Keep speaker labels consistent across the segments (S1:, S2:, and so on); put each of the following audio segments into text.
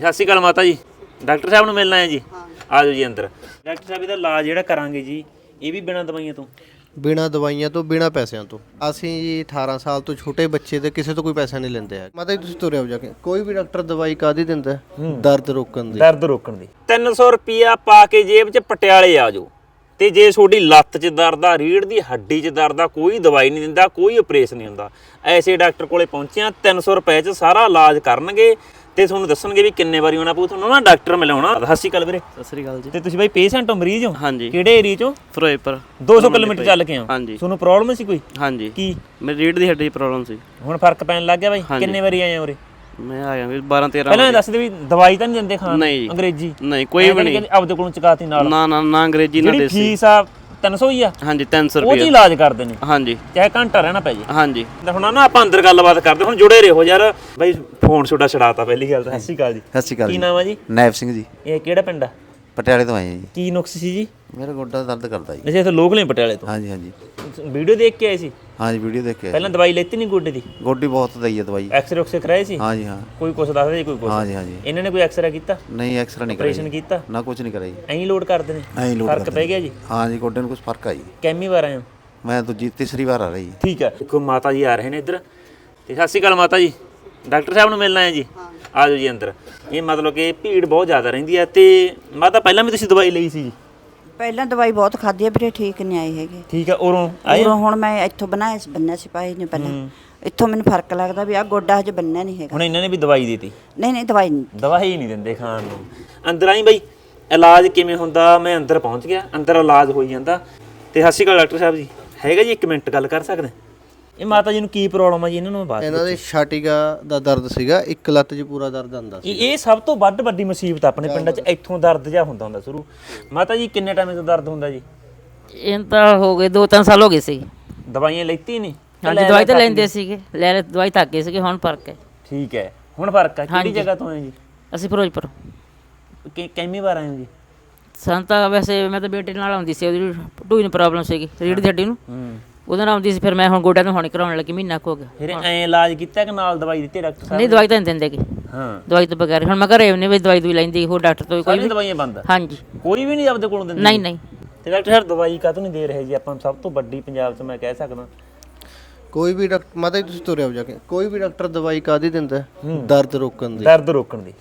S1: ਸਤਿ ਸ਼੍ਰੀ ਅਕਾਲ ਮਾਤਾ ਜੀ। ਡਾਕਟਰ ਸਾਹਿਬ ਨੂੰ ਮਿਲਣਾ ਹੈ ਜੀ। ਆ ਜਾਓ ਜੀ ਅੰਦਰ। ਡਾਕਟਰ ਸਾਹਿਬ ਇਹਦਾ ਇਲਾਜ ਜਿਹੜਾ ਕਰਾਂਗੇ ਜੀ ਇਹ ਵੀ ਬਿਨਾਂ ਦਵਾਈਆਂ ਤੋਂ?
S2: ਬਿਨਾ ਦਵਾਈਆਂ ਤੋਂ ਬਿਨਾ ਪੈਸਿਆਂ ਤੋਂ। ਅਸੀਂ ਜੀ 18 ਸਾਲ ਤੋਂ ਛੋਟੇ ਬੱਚੇ ਤੇ ਕਿਸੇ ਤੋਂ ਕੋਈ ਪੈਸਾ ਨਹੀਂ ਲੈਂਦੇ ਹੈ ਮਾਤਾ ਜੀ ਤੁਸੀਂ ਤੁਰੇ ਹੋ ਜਾ ਕੇ। ਕੋਈ ਵੀ ਡਾਕਟਰ ਦਵਾਈ ਕਾਦੀ ਦਿੰਦਾ? ਹੈ? ਦਰਦ ਰੋਕਣ ਦੀ।
S1: ਦਰਦ ਰੋਕਣ ਦੀ। 300 ਰੁਪਿਆ ਪਾ ਕੇ ਜੇਬ 'ਚ ਪਟਿਆਲੇ ਆ ਜਾਓ। ਤੇ ਜੇ ਤੁਹਾਡੀ ਲੱਤ 'ਚ ਦਰਦ ਆ ਰੀੜ ਦੀ ਹੱਡੀ 'ਚ ਦਰਦ ਆ ਕੋਈ ਦਵਾਈ ਨਹੀਂ ਦਿੰਦਾ ਕੋਈ ਆਪਰੇਸ਼ਨ ਨਹੀਂ ਹੁੰਦਾ। ਐਸੇ ਡਾਕਟਰ ਕੋਲੇ ਪਹੁੰਚਿਆ 300 ਰੁਪਏ 'ਚ ਸਾਰਾ ਇਲਾਜ ਕਰਨਗੇ। ਤੇ ਤੁਹਾਨੂੰ ਦੱਸਣਗੇ ਵੀ ਕਿੰਨੇ ਵਾਰੀ ਆਉਣਾ ਪਊ ਤੁਹਾਨੂੰ ਨਾ ਡਾਕਟਰ ਮਿਲਾਉਣਾ ਸਤਿ ਸ਼੍ਰੀ ਅਕਾਲ ਵੀਰੇ।
S3: ਸਤਿ ਸ੍ਰੀ ਅਕਾਲ ਜੀ।
S1: ਤੇ ਤੁਸੀਂ ਬਾਈ ਪੇਸ਼ੈਂਟ ਹੋ ਮਰੀਜ਼ ਹੋ?
S3: ਹਾਂਜੀ।
S1: ਕਿਹੜੇ ਏਰੀਆ 'ਚੋਂ
S3: ਫਿਰੋਜ਼ਪੁਰ।
S1: 200 ਕਿਲੋਮੀਟਰ ਚੱਲ ਕੇ ਆਓ।
S3: ਹਾਂਜੀ।
S1: ਤੁਹਾਨੂੰ ਪ੍ਰੋਬਲਮ ਸੀ ਕੋਈ?
S3: ਹਾਂਜੀ।
S1: ਕੀ?
S3: ਮੇਰੀ ਰੀੜ ਦੀ ਹੱਡੀ ਦੀ ਪ੍ਰੋਬਲਮ ਸੀ।
S1: ਹੁਣ ਫ਼ਰਕ ਪੈਣ ਲੱਗ ਗਿਆ ਬਾਈ। ਕਿੰਨੇ ਵਾਰੀ ਆਏ ਆ ਉਰੇ?
S3: ਮੈਂ ਆਇਆ ਵੀ 12 13
S1: ਪਹਿਲਾਂ ਦੱਸ ਦੇ ਵੀ ਦਵਾਈ ਤਾਂ ਨਹੀਂ ਦਿੰਦੇ ਖਾਣ। ਅੰਗਰੇਜ਼ੀ।
S3: ਨਹੀਂ ਕੋਈ ਵੀ ਨਹੀਂ
S1: ਆਪਦੇ ਕੋਲੋਂ ਚਕਾਤੀ ਨਾਲ।
S3: ਨਾ ਨਾ ਨਾ ਅੰਗਰੇਜ਼ੀ ਨਾ
S1: ਜਿਹੜੀ
S3: ਦੇਸੀ।
S1: ਫੀਸ ਆ 300 ਹੀ ਆ।
S3: ਹਾਂਜੀ 300
S1: ਉਹ 'ਚ ਹੀ
S3: ਰੁਪਏ
S1: ਇਲਾਜ ਕਰਦੇ ਨੇ
S3: ਹਾਂਜੀ।
S1: ਚਾਹੇ ਘੰਟਾ ਰਹਿਣਾ ਪੈ ਜੇ।
S3: ਹਾਂਜੀ।
S1: ਤੇ ਹੁਣ ਨਾ ਆਪਾਂ ਅੰਦਰ ਗੱਲਬਾਤ ਕਰਦੇ ਹੁਣ ਜੁੜੇ ਰਹੋ ਯਾਰ। ਬਾਈ ਫੋਨ ਛੋਟਾ ਛੜਾਤਾ ਪਹਿਲੀ ਗੱਲ ਤਾਂ। ਸਤਿ ਸ਼੍ਰੀ ਅਕਾਲ ਜੀ।
S4: ਸਤਿ ਸ਼੍ਰੀ ਅਕਾਲ
S1: ਕੀ ਨਾਮ ਆ ਜੀ?
S4: ਨੈਬ ਸਿੰਘ ਜੀ।
S1: ਇਹ ਕਿਹੜਾ ਪਿੰਡ ਆ?
S4: ਪਟਿਆਲੇ ਤੋਂ ਆਏ ਹਾਂ ਜੀ।
S1: ਕੀ ਨੁਕਸ ਸੀ ਜੀ?
S4: ਮੇਰਾ ਗੋਡਾ ਦਰਦ ਕਰਦਾ ਜੀ।
S1: ਅੱਛਾ ਇੱਥੇ ਲੋਕ ਨੇ ਪਟਿਆਲੇ ਤੋਂ?
S4: ਹਾਂਜੀ ਹਾਂਜੀ।
S1: ਵੀਡੀਓ ਦੇਖ ਕੇ ਆਏ ਸੀ?
S4: ਹਾਂਜੀ ਵੀਡੀਓ ਦੇਖ ਕੇ।
S1: ਪਹਿਲਾਂ ਦਵਾਈ ਲੈਤੀ ਨਹੀਂ ਗੋਡੇ ਦੀ?
S4: ਗੋਡੀ ਬਹੁਤ ਦਈ ਹੈ ਦਵਾਈ।
S1: ਐਕਸਰੇ ਉਕਸੇ ਕਰਾਏ ਸੀ?
S4: ਹਾਂਜੀ ਹਾਂ।
S1: ਕੋਈ ਕੁਛ ਦੱਸਦਾ ਜੀ ਕੋਈ ਕੁਛ?
S4: ਹਾਂਜੀ ਹਾਂਜੀ
S1: ਇਹਨਾਂ ਨੇ ਕੋਈ ਐਕਸਰਾ ਕੀਤਾ?
S4: ਨਹੀਂ ਐਕਸਰਾ ਨਹੀਂ ਕਰਾਈ
S1: ਆਪਰੇਸ਼ਨ ਕੀਤਾ?
S4: ਨਾ ਕੁਝ ਨਹੀਂ ਕਰਾਈ।
S1: ਐਂ ਲੋਡ ਕਰਦੇ ਨੇ
S4: ਐਂ ਲੋਡ
S1: ਫ਼ਰਕ ਪੈ ਗਿਆ ਜੀ?
S4: ਹਾਂਜੀ ਗੋਡੇ ਨੂੰ ਕੁਝ ਫ਼ਰਕ ਆ ਜੀ।
S1: ਕੈਮੀ ਵਾਰ ਆਏ ਹੋ?
S4: ਮੈਂ ਦੂਜੀ ਤੀਸਰੀ ਵਾਰ ਆ ਰਹੀ
S1: ਠੀਕ ਹੈ ਦੇਖੋ ਮਾਤਾ ਜੀ ਆ ਰਹੇ ਨੇ ਇੱਧਰ। ਤੇ ਸਤਿ ਸ਼੍ਰੀ ਅਕਾਲ ਮਾਤਾ ਜੀ। ਡਾਕਟਰ ਸਾਹਿਬ ਨੂੰ ਮਿਲਣਾ ਹੈ ਜੀ? ਆ ਜਾਓ ਜੀ ਅੰਦਰ। ਇਹ ਮਤਲਬ ਕਿ ਭੀੜ ਬਹੁਤ ਜ਼ਿਆਦਾ ਰਹਿੰਦੀ ਹੈ ਤੇ ਮਾਤਾ ਪਹਿਲਾਂ ਵੀ ਤੁਸੀਂ ਦਵਾਈ ਲਈ ਸੀ ਜੀ?
S5: ਪਹਿਲਾਂ ਦਵਾਈ ਬਹੁਤ ਖਾਧੀ ਹੈ ਵੀਰੇ ਠੀਕ ਨਹੀਂ ਆਈ ਹੈਗੀ।
S1: ਠੀਕ ਹੈ ਉਰੋਂ ਆਏ?
S5: ਉਰੋਂ ਹੁਣ ਮੈਂ ਇੱਥੋਂ ਬਣਾਇਆ ਸੀ ਬੰਨਿਆ ਸੀ ਪਾਈ ਨੇ ਪਹਿਲਾਂ। ਇੱਥੋਂ ਮੈਨੂੰ ਫ਼ਰਕ ਲੱਗਦਾ ਵੀ ਆ ਗੋਡਾ ਹਜੇ ਬੰਨਿਆ ਨਹੀਂ ਹੈਗਾ।
S1: ਹੁਣ ਇਹਨਾਂ ਨੇ ਵੀ ਦਵਾਈ ਦਿੱਤੀ?
S5: ਨਹੀਂ ਨਹੀਂ ਦਵਾਈ ਨਹੀਂ।
S1: ਦਵਾਈ ਨਹੀਂ ਦਿੰਦੇ ਖਾਣ ਨੂੰ। ਅੰਦਰ ਆਈ ਬਈ ਇਲਾਜ ਕਿਵੇਂ ਹੁੰਦਾ? ਮੈਂ ਅੰਦਰ ਪਹੁੰਚ ਗਿਆ ਅੰਦਰ ਇਲਾਜ ਹੋਈ ਜਾਂਦਾ। ਤੇ ਸਤਿ ਸ਼੍ਰੀ ਅਕਾਲ ਡਾਕਟਰ ਸਾਹਿਬ ਜੀ। ਹੈਗਾ ਜੀ 1 ਮਿੰਟ ਗੱਲ ਕਰ ਸਕਦੇ? ਇਹ ਮਾਤਾ ਜੀ ਨੂੰ ਕੀ ਪ੍ਰੋਬਲਮ ਆ ਜੀ? ਇਹਨਾਂ ਨੂੰ ਬਾਤ
S2: ਇਹਨਾਂ ਦੇ ਛਾਟੀਗਾ ਦਾ ਦਰਦ ਸੀਗਾ ਇੱਕ ਲੱਤ 'ਚ ਪੂਰਾ ਦਰਦ ਆਂਦਾ ਸੀ
S1: ਇਹ ਸਭ ਤੋਂ ਵੱਧ ਵੱਡੀ ਮੁਸੀਬਤ ਆ ਆਪਣੇ ਪਿੰਡਾਂ 'ਚ ਇੱਥੋਂ ਦਰਦ ਜਿਹਾ ਹੁੰਦਾ ਹੁੰਦਾ ਸ਼ੁਰੂ। ਮਾਤਾ ਜੀ ਕਿੰਨੇ ਟਾਈਮ ਤੋਂ ਦਰਦ ਹੁੰਦਾ ਜੀ?
S6: ਇਹ ਤਾਂ ਹੋ ਗਏ 2-3 ਸਾਲ ਹੋ ਗਏ ਸੀ।
S1: ਦਵਾਈਆਂ ਲੈਤੀ ਨਹੀਂ?
S6: ਹਾਂਜੀ ਦਵਾਈ ਤਾਂ ਲੈਂਦੇ ਸੀਗੇ। ਲੈ ਲੈ ਦਵਾਈ ਤਾਂ ਅੱਗੇ ਸੀਗੇ ਹੁਣ ਫ਼ਰਕ ਹੈ।
S1: ਠੀਕ ਹੈ। ਹੁਣ ਫ਼ਰਕ ਆ। ਕਿਹੜੀ। ਜਗ੍ਹਾ ਤੋਂ ਆਏ ਜੀ?
S6: ਅਸੀਂ ਫਿਰੋਜ਼ਪੁਰ।
S1: ਕਿੰਨੀ ਵਾਰ ਆਏ ਹੋ ਜੀ?
S6: ਸਾਨੂੰ ਤਾਂ ਵੈਸੇ ਮੈਂ ਤਾਂ ਬੇਟੇ ਨਾਲ ਆਉਂਦੀ ਸੀ ਉਹਦੀ ਢੂਈ ਨੂੰ ਪ੍ਰੋਬਲਮ ਸੀਗੀ ਰੀੜ ਦੀ ਹੱਡੀ ਨੂੰ।
S1: ਹੂੰ।
S6: ਉਹਦੇ ਨਾਲ ਆਉਂਦੀ ਸੀ ਫਿਰ ਮੈਂ ਹੁਣ ਗੋਡਿਆਂ ਨੂੰ ਹੁਣ ਕਰਾਉਣ ਲੱਗੀ ਮਹੀਨਾ ਕੁ ਹੋ ਗਿਆ।
S1: ਫਿਰ ਐ ਇਲਾਜ ਕੀਤਾ ਕਿ ਨਾਲ ਦਵਾਈ ਦਿੱਤੀ ਡਾਕਟਰ ਸਾਹਿਬ
S6: ਨਹੀਂ ਦਵਾਈ ਤਾਂ ਨਹੀਂ ਦਿੰਦੇ ਗੇ।
S1: ਹਾਂ।
S6: ਦਵਾਈ ਤੋਂ ਬਗੈਰ ਹੁਣ ਮੈਂ ਘਰੇ ਨਹੀਂ ਵੀ ਦਵਾਈ ਦੂਈ ਲੈਂਦੀ ਹੋਰ ਡਾਕਟਰ ਤੋਂ ਕੋਈ
S1: ਸਾਰੀਆਂ ਦਵਾਈਆਂ ਬੰਦ ਆ?
S6: ਹਾਂਜੀ।
S1: ਕੋਈ ਵੀ ਨਹੀਂ ਆਪਦੇ ਕੋਲੋਂ ਦਿੰਦਾ?
S6: ਨਹੀਂ ਨਹੀਂ।
S1: ਤੇ ਡਾਕਟਰ ਸਾਹਿਬ ਦਵਾਈ ਕਾਹਤੋਂ ਨਹੀਂ ਦੇ ਰਹੇ ਜੀ? ਆਪਾਂ ਨੂੰ ਸਭ ਤੋਂ ਵੱਡੀ ਪੰਜਾਬ 'ਚ ਮੈਂ ਕਹਿ ਸਕਦਾ।
S2: ਕੋਈ ਵੀ ਡਾਕਟਰ ਮਾਤਾ ਜੀ ਤੁਸੀਂ ਤੁਰੇ ਹੋ ਜਾ ਕੇ। ਕੋਈ ਵੀ ਡਾਕਟਰ ਦਵਾਈ ਕਾਦੀ ਦਿੰਦਾ? ਹੈ? ਦਰਦ ਰੋਕਣ ਦੀ।
S1: ਦਰਦ ਰੋਕਣ ਦੀ।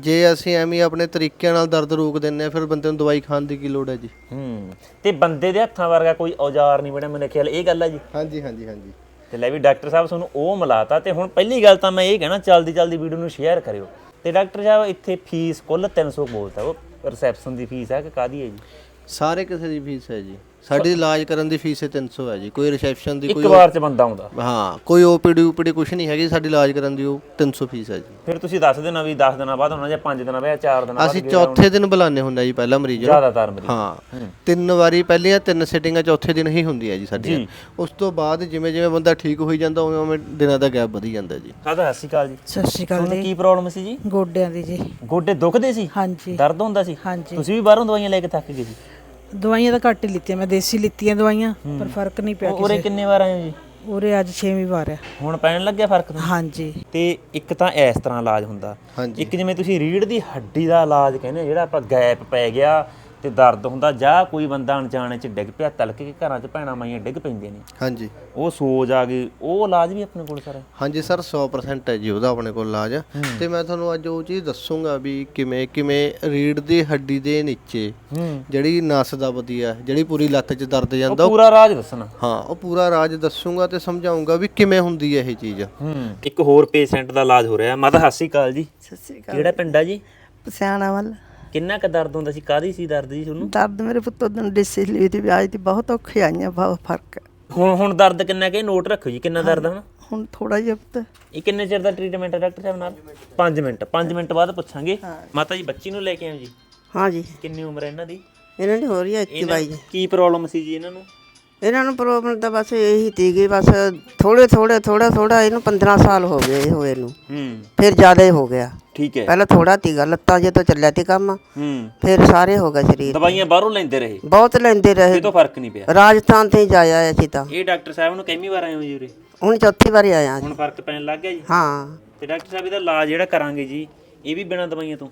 S2: ਜੇ ਅਸੀਂ ਐਵੇਂ ਹੀ ਆਪਣੇ ਤਰੀਕਿਆਂ ਨਾਲ ਦਰਦ ਰੋਕ ਦਿੰਨੇ ਆ ਫਿਰ ਬੰਦੇ ਨੂੰ ਦਵਾਈ ਖਾਣ ਦੀ ਕੀ ਲੋੜ ਹੈ ਜੀ?
S1: ਹੂੰ ਤੇ ਬੰਦੇ ਦੇ ਹੱਥਾਂ ਵਰਗਾ ਕੋਈ ਔਜ਼ਾਰ ਨਹੀਂ ਬਣਿਆ ਮੇਰੇ ਖਿਆਲ ਇਹ ਗੱਲ ਆ ਜੀ।
S2: ਹਾਂਜੀ ਹਾਂਜੀ ਹਾਂਜੀ।
S1: ਤੇ ਲੈ ਵੀ ਡਾਕਟਰ ਸਾਹਿਬ ਤੁਹਾਨੂੰ ਉਹ ਮਿਲਾਤਾ ਤੇ ਹੁਣ ਪਹਿਲੀ ਗੱਲ ਤਾਂ ਮੈਂ ਇਹ ਕਹਿਣਾ ਜਲਦੀ ਜਲਦੀ ਵੀਡੀਓ ਨੂੰ ਸ਼ੇਅਰ ਕਰਿਓ। ਤੇ ਡਾਕਟਰ ਸਾਹਿਬ ਇੱਥੇ ਫੀਸ ਕੁੱਲ 300 ਬੋਲਤਾ ਉਹ ਰਿਸੈਪਸ਼ਨ ਦੀ ਫੀਸ ਹੈ ਕਿ ਕਾਦੀ ਹੈ ਜੀ?
S2: ਸਾਰੇ ਕਿਸੇ ਦੀ ਫੀਸ ਹੈ ਜੀ। ਸਾਡੀ ਇਲਾਜ ਕਰਨ ਦੀ ਫੀਸ ਹੈ 300 ਹੈ ਜੀ ਕੋਈ ਰਿਸੈਪਸ਼ਨ ਦੀ
S1: ਇੱਕ
S2: ਕੋਈ
S1: ਵਾਰ 'ਚ ਬੰਦਾ ਆਉਂਦਾ।
S2: ਹਾਂ ਕੋਈ ਓਪੀਡੀ ਓਪੀਡੀ ਕੁਝ ਨਹੀਂ ਹੈਗੀ ਸਾਡੀ ਇਲਾਜ ਕਰਨ ਦੀ ਉਹ 300 ਫੀਸ ਹੈ ਜੀ।
S1: ਫਿਰ ਤੁਸੀਂ ਦੱਸ ਦੇਣਾ ਵੀ 10 ਦਿਨਾਂ ਬਾਅਦ ਹੋਣਾ ਜਾਂ 5 ਦਿਨਾਂ ਬਾਅਦ ਜਾਂ 4 ਦਿਨਾਂ ਬਾਅਦ
S2: ਅਸੀਂ ਚੌਥੇ ਦਿਨ ਬੁਲਾਉਂਦੇ ਹੁੰਦਾ ਜੀ ਪਹਿਲਾ ਮਰੀਜ਼ ਨੂੰ।
S1: ਜ਼ਿਆਦਾਤਰ ਮਰੀਜ਼।
S2: ਹਾਂ ਤਿੰਨ ਵਾਰੀ ਪਹਿਲੀਆਂ ਤਿੰਨ ਸਿਟਿੰਗਾਂ ਚੌਥੇ ਦਿਨ ਹੀ ਹੁੰਦੀਆਂ ਜੀ ਸਾਡੀਆਂ ਉਸ ਤੋਂ ਬਾਅਦ ਜਿਵੇਂ ਜਿਵੇਂ ਬੰਦਾ ਠੀਕ ਹੋਈ ਜਾਂਦਾ ਉਵੇਂ ਉਵੇਂ ਦਿਨਾਂ ਦਾ ਗੈਪ ਵਧੀ ਜਾਂਦਾ ਜੀ।
S1: ਸਾਦਾ ਸਤਿ ਸ਼੍ਰੀ ਅਕਾਲ ਜੀ।
S7: ਸਤਿ ਸ਼੍ਰੀ ਅਕਾਲ
S1: ਤੁਹਾਨੂੰ ਕੀ ਪ੍ਰੋਬਲਮ ਸੀ ਜੀ?
S7: ਗੋਡਿਆਂ ਦੀ ਜੀ।
S1: ਗੋਡੇ ਦੁਖਦੇ ਸੀ?
S7: ਹਾਂਜੀ।
S1: ਦਰਦ ਹੁੰਦਾ ਸੀ?
S7: ਹਾਂਜੀ।
S1: ਤੁਸੀਂ ਵੀ ਬਾਹਰੋਂ ਦਵਾਈਆਂ ਲੈ ਕੇ ਥੱਕ ਗਏ ਸੀ?
S7: ਦਵਾਈਆਂ ਤਾਂ ਘੱਟ ਹੀ ਲਿੱਤੀਆਂ ਮੈਂ ਦੇਸੀ ਲਿੱਤੀਆਂ ਦਵਾਈਆਂ ਪਰ ਫ਼ਰਕ ਨਹੀਂ ਪਿਆ
S1: ਉਰੇ ਕਿੰਨੇ ਵਾਰ ਆਏ ਹੋ ਜੀ?
S7: ਉਰੇ ਅੱਜ 6ਵੀਂ ਵਾਰ ਆ।
S1: ਹੁਣ ਪੈਣ ਲੱਗਿਆ ਫ਼ਰਕ ਤੁਹਾਨੂੰ?
S7: ਹਾਂਜੀ।
S1: ਤੇ ਇੱਕ ਤਾਂ ਇਸ ਤਰ੍ਹਾਂ ਇਲਾਜ ਹੁੰਦਾ। ਇੱਕ ਜਿਵੇਂ ਤੁਸੀਂ ਰੀੜ ਦੀ ਹੱਡੀ ਦਾ ਇਲਾਜ ਕਹਿੰਦੇ ਜਿਹੜਾ ਆਪਾਂ ਗੈਪ ਪੈ ਗਿਆ ਤੇ ਦਰਦ ਹੁੰਦਾ ਜਾਂ ਕੋਈ ਬੰਦਾ ਅਣਜਾਣੇ ਚ ਡਿੱਗ ਪਿਆ ਤਲਕ ਕੇ ਘਰਾਂ ਚ ਭੈਣਾਂ ਮਾਈਆਂ ਡਿੱਗ ਪੈਂਦੀਆਂ ਨੇ।
S2: ਹਾਂਜੀ।
S1: ਉਹ ਸੋਜ ਆ ਗਈ ਉਹ ਇਲਾਜ ਵੀ ਆਪਣੇ ਕੋਲ ਸਾਰਾ?
S2: ਹਾਂਜੀ ਸਰ 100% ਹੈ ਜੀ ਉਹਦਾ ਆਪਣੇ ਕੋਲ ਇਲਾਜ। ਤੇ ਮੈਂ ਤੁਹਾਨੂੰ ਅੱਜ ਉਹ ਚੀਜ਼ ਦੱਸੂਗਾ ਵੀ ਕਿਵੇਂ ਕਿਵੇਂ ਰੀੜ ਦੀ ਹੱਡੀ ਦੇ ਨੀਚੇ ਜਿਹੜੀ ਨਸ ਦਬਦੀ ਆ ਜਿਹੜੀ ਪੂਰੀ ਲੱਤ 'ਚ ਦਰਦ ਜਾਂਦਾ ਉਹ-
S1: ਪੂਰਾ ਰਾਜ ਦੱਸਣਾ।
S2: ਹਾਂ ਉਹ ਪੂਰਾ ਰਾਜ ਦੱਸੂਗਾ ਤੇ ਸਮਝਾਉਂਗਾ ਵੀ ਕਿਵੇਂ ਹੁੰਦੀ ਹੈ ਇਹ ਚੀਜ਼।
S1: ਇੱਕ ਹੋਰ ਪੇਸ਼ੈਂਟ ਦਾ ਇਲਾਜ ਹੋ ਰਿਹਾ ਮਾਤਾ ਸਤਿ ਸ਼੍ਰੀ ਅਕਾਲ ਜੀ।
S8: ਸਤਿ ਸ੍ਰੀ ਅਕਾਲ।
S1: ਕਿਹੜਾ ਪਿੰਡ ਆ ਜੀ?
S8: ਪਸਿਆਣਾ ਵੱਲ।
S1: ਕਿੰਨਾ ਕੁ ਦਰਦ ਹੁੰਦਾ ਸੀ? ਕਾਦੀ ਸੀ ਦਰਦ ਜੀ ਤੁਹਾਨੂੰ?
S8: ਦਰਦ ਮੇਰੇ ਪੁੱਤ ਨੂੰ ਡਿਸੀ ਲਈ ਦੀ ਵਿਆਜ ਦੀ ਬਹੁਤ ਔਖੀ ਆਈਆਂ ਬਹੁਤ ਫ਼ਰਕ। ਹੈ।
S1: ਹੁਣ ਹੁਣ ਦਰਦ ਕਿੰਨਾ ਕਿ ਨੋਟ ਰੱਖੋ ਜੀ ਕਿੰਨਾ ਦਰਦ ਹੁਣ?
S8: ਹੁਣ ਥੋੜਾ ਜਿਹਾ ਪੁੱਤ।
S1: ਇਹ ਕਿੰਨੇ ਚਿਰ ਦਾ ਟ੍ਰੀਟਮੈਂਟ ਹੈ ਡਾਕਟਰ ਸਾਹਿਬ ਨਾਲ? 5 ਮਿੰਟ 5 ਮਿੰਟ ਬਾਅਦ ਪੁੱਛਾਂਗੇ। ਮਾਤਾ ਜੀ ਬੱਚੀ ਨੂੰ ਲੈ ਕੇ ਆਓ ਜੀ।
S8: ਹਾਂ ਜੀ।
S1: ਕਿੰਨੀ ਉਮਰ ਹੈ ਇਹਨਾਂ ਦੀ?
S8: ਇਹਨਾਂ ਦੀ ਹੋ ਰਹੀ ਹੈ ਇੱਕੀ
S1: ਇਹਨਾਂ-
S8: ਬਾਈ।
S1: ਕੀ ਪ੍ਰੋਬਲਮ ਸੀ ਜੀ ਇਹਨਾਂ ਨੂੰ?
S8: ਇਹਨਾਂ ਨੂੰ ਪ੍ਰੋਬਲਮ ਤਾਂ ਬਸ ਇਹੀ ਤੀਗੀ ਬਸ ਥੋੜੇ ਥੋੜੇ ਥੋੜਾ ਥੋੜਾ ਇਹਨੂੰ 15 ਸਾਲ ਹੋ ਗਏ ਹੋਏ ਨੂੰ।
S1: ਹੂੰ।
S8: ਫਿਰ ਜ਼ਿਆਦਾ ਹੀ ਹੋ ਗਿਆ।
S1: ਠੀਕ ਹੈ।
S8: ਪਹਿਲਾਂ ਥੋੜਾ ਤੀਗਾ ਲੱਤਾਂ ਜੇ ਤੋਂ ਚੱਲਿਆ ਤੀ ਕੰਮ।
S1: ਹੂੰ।
S8: ਫਿਰ ਸਾਰੇ ਹੋ ਗਿਆ ਸਰੀਰ।
S1: ਦਵਾਈਆਂ ਬਾਹਰੋਂ ਲੈਂਦੇ ਰਹੇ?
S8: ਬਹੁਤ ਲੈਂਦੇ ਰਹੇ।
S1: ਇਹ ਤੋਂ ਫ਼ਰਕ ਨਹੀਂ ਪਿਆ?
S8: ਰਾਜਸਥਾਨ ਤੇ ਜਾਇਆ ਅਸੀਂ ਤਾਂ।
S1: ਇਹ ਡਾਕਟਰ ਸਾਹਿਬ ਨੂੰ ਕਿੰਨੀ ਵਾਰ ਆਏ ਹੋ ਜੀ ਉਰੇ?
S8: ਹੁਣ ਚੌਥੀ ਵਾਰੀ ਆਇਆ
S1: ਹੁਣ ਫ਼ਰਕ ਪੈਣ ਲੱਗ ਗਿਆ ਜੀ?
S8: ਹਾਂ।
S1: ਤੇ ਡਾਕਟਰ ਸਾਹਿਬ ਇਹਦਾ ਇਲਾਜ ਜਿਹੜਾ ਕਰਾਂਗੇ ਜੀ ਇਹ ਵੀ ਬਿਨਾਂ ਦਵਾਈਆਂ ਤੋਂ?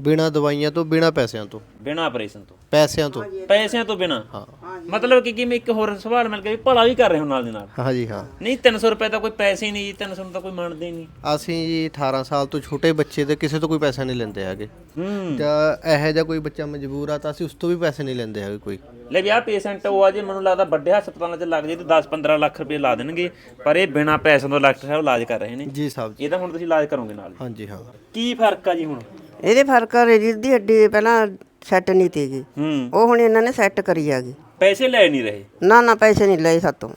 S2: ਬਿਨਾ ਦਵਾਈਆਂ ਤੋਂ ਬਿਨਾ ਪੈਸਿਆਂ ਤੋਂ?
S1: ਬਿਨਾਂ ਆਪਰੇਸ਼ਨ ਤੋਂ।
S2: ਪੈਸਿਆਂ ਤੋਂ?
S1: ਪੈਸਿਆਂ ਤੋਂ ਬਿਨਾਂ? ਹਾਂ। ਮਤਲਬ ਕਿ ਕਿਵੇਂ ਇੱਕ ਹੋਰ ਸਵਾਲ ਮਿਲ ਗਿਆ ਵੀ ਭਲਾ ਵੀ ਕਰ ਰਹੇ ਹੋ ਨਾਲ ਦੇ ਨਾਲ?
S2: ਹਾਂਜੀ ਹਾਂ।
S1: ਨਹੀਂ 300 ਰੁਪਏ ਤਾਂ ਕੋਈ ਪੈਸੇ ਨਹੀਂ ਜੀ 300 ਨੂੰ ਤਾਂ ਕੋਈ ਮੰਨਦੇ ਨਹੀਂ।
S2: ਅਸੀਂ ਜੀ 18 ਸਾਲ ਤੋਂ ਛੋਟੇ ਬੱਚੇ ਤੇ ਕਿਸੇ ਤੋਂ ਕੋਈ ਪੈਸਾ ਨਹੀਂ ਲੈਂਦੇ ਹੈਗੇ।
S1: ਹੂੰ।
S2: ਜਾਂ ਇਹੋ ਜਿਹਾ ਕੋਈ ਬੱਚਾ ਮਜਬੂਰ ਆ ਤਾਂ ਅਸੀਂ ਉਸ ਤੋਂ ਵੀ ਪੈਸੇ ਨਹੀਂ ਲੈਂਦੇ ਹੈਗੇ ਕੋਈ।
S1: ਲੈ ਵੀ ਆਹ ਪੇਸ਼ੈਂਟ ਉਹ ਆ ਜੇ ਮੈਨੂੰ ਲੱਗਦਾ ਵੱਡੇ ਹਸਪਤਾਲਾਂ 'ਚ ਲੱਗ ਜੇ ਤੇ 10-15 ਲੱਖ ਰੁਪਏ ਲਾ ਦੇਣਗੇ ਪਰ ਇਹ ਬਿਨਾਂ ਪੈਸਿਆਂ ਤੋਂ ਡਾਕਟਰ ਸਾਹਿਬ ਇਲਾਜ ਕਰ ਰਹੇ ਨੇ।
S2: ਜੀ ਸਾਹਿਬ ਜੀ।
S1: ਇਹਦਾ ਹੁਣ ਤੁਸੀਂ ਇਲਾਜ ਕਰੋਗੇ ਨਾਲ।
S2: ਹਾਂਜੀ ਹਾਂ।
S1: ਕੀ ਫ਼ਰਕ ਆ ਜੀ ਹੁਣ?
S8: ਇਹਦੇ ਫ਼ਰਕ ਰੀੜ ਦੀ ਹੱਡੀ ਪਹਿਲਾਂ ਸੈੱਟ ਨਹੀਂ ਤੀਗੀ
S1: ਹੂੰ।
S8: ਉਹ ਹੁਣ ਇਹਨਾਂ ਨੇ ਸੈੱਟ ਕਰੀ ਆਗੀ
S1: ਪੈਸੇ ਲੈ ਨਹੀਂ ਰਹੇ?
S8: ਨਾ ਨਾ ਪੈਸੇ ਨਹੀਂ ਲਏ ਸਾਤੋਂ।